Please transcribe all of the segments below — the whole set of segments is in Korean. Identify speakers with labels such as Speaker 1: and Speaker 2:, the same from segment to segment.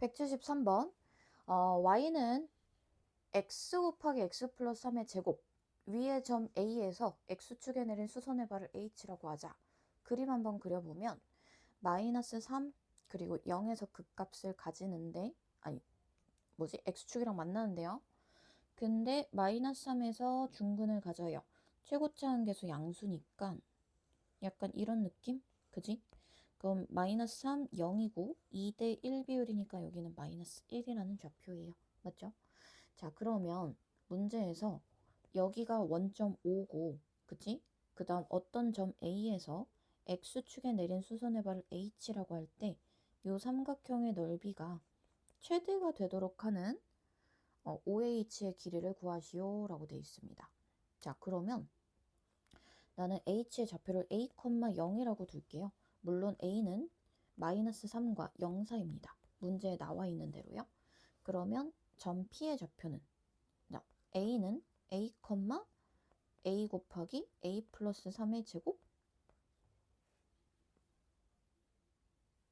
Speaker 1: 173번. 어, y는 x 곱하기 x 플러스 3의 제곱 위의 점 A에서 x축에 내린 수선의 발을 h라고 하자. 그림 한번 그려보면 마이너스 3 그리고 0에서 극값을 가지는데 아니 뭐지 x축이랑 만나는데요. 근데 마이너스 3에서 중근을 가져요. 최고차 한계수 양수니까 약간 이런 느낌? 그지? 그럼 마이너스 3, 0이고 2대 1 비율이니까 여기는 마이너스 1이라는 좌표예요. 맞죠? 자, 그러면 문제에서 여기가 원점 5고, 그치? 그 다음 어떤 점 A에서 X축에 내린 수선의 발을 H라고 할때요 삼각형의 넓이가 최대가 되도록 하는 어, OH의 길이를 구하시오 라고 되어 있습니다. 자, 그러면 나는 H의 좌표를 A, 0이라고 둘게요. 물론 A는 마이너스 3과 0 사이입니다. 문제에 나와 있는 대로요. 그러면 점 P의 좌표는 자, A는 A, A 곱하기 A 플러스 3의 제곱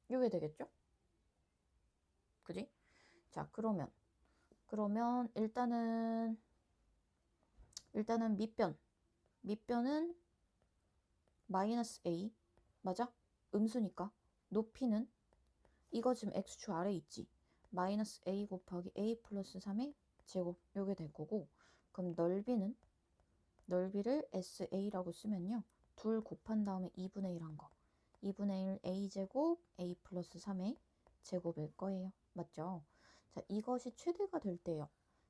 Speaker 1: 이게 되겠죠? 그지? 자, 그러면 그러면 일단은 일단은 밑변 밑변은 마이너스 A 맞아? 음수니까. 높이는 이거 지금 x축 아래 있지? 마이너스 A 곱하기 A 플러스 3의 제곱. 요게 될 거고. 그럼 넓이는? 넓이를 SA라고 쓰면요. 둘 곱한 다음에 2분의 1 한 거. 2분의 1 A제곱 A 플러스 3의 제곱일 거예요. 맞죠? 자 이것이 최대가 될 때요.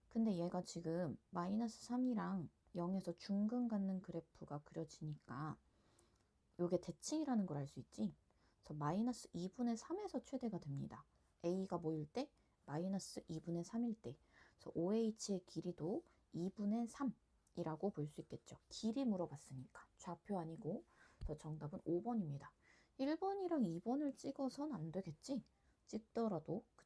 Speaker 1: 근데 얘가 지금 마이너스 3이랑 0에서 중근 갖는 그래프가 그려지니까 요게 대칭이라는 걸 알 수 있지? 그래서 마이너스 2분의 3에서 최대가 됩니다. A가 뭐일 때? 마이너스 2분의 3일 때. 그래서 OH의 길이도 2분의 3이라고 볼 수 있겠죠. 길이 물어봤으니까. 좌표 아니고. 그래서 정답은 5번입니다. 1번이랑 2번을 찍어선 안 되겠지? 찍더라도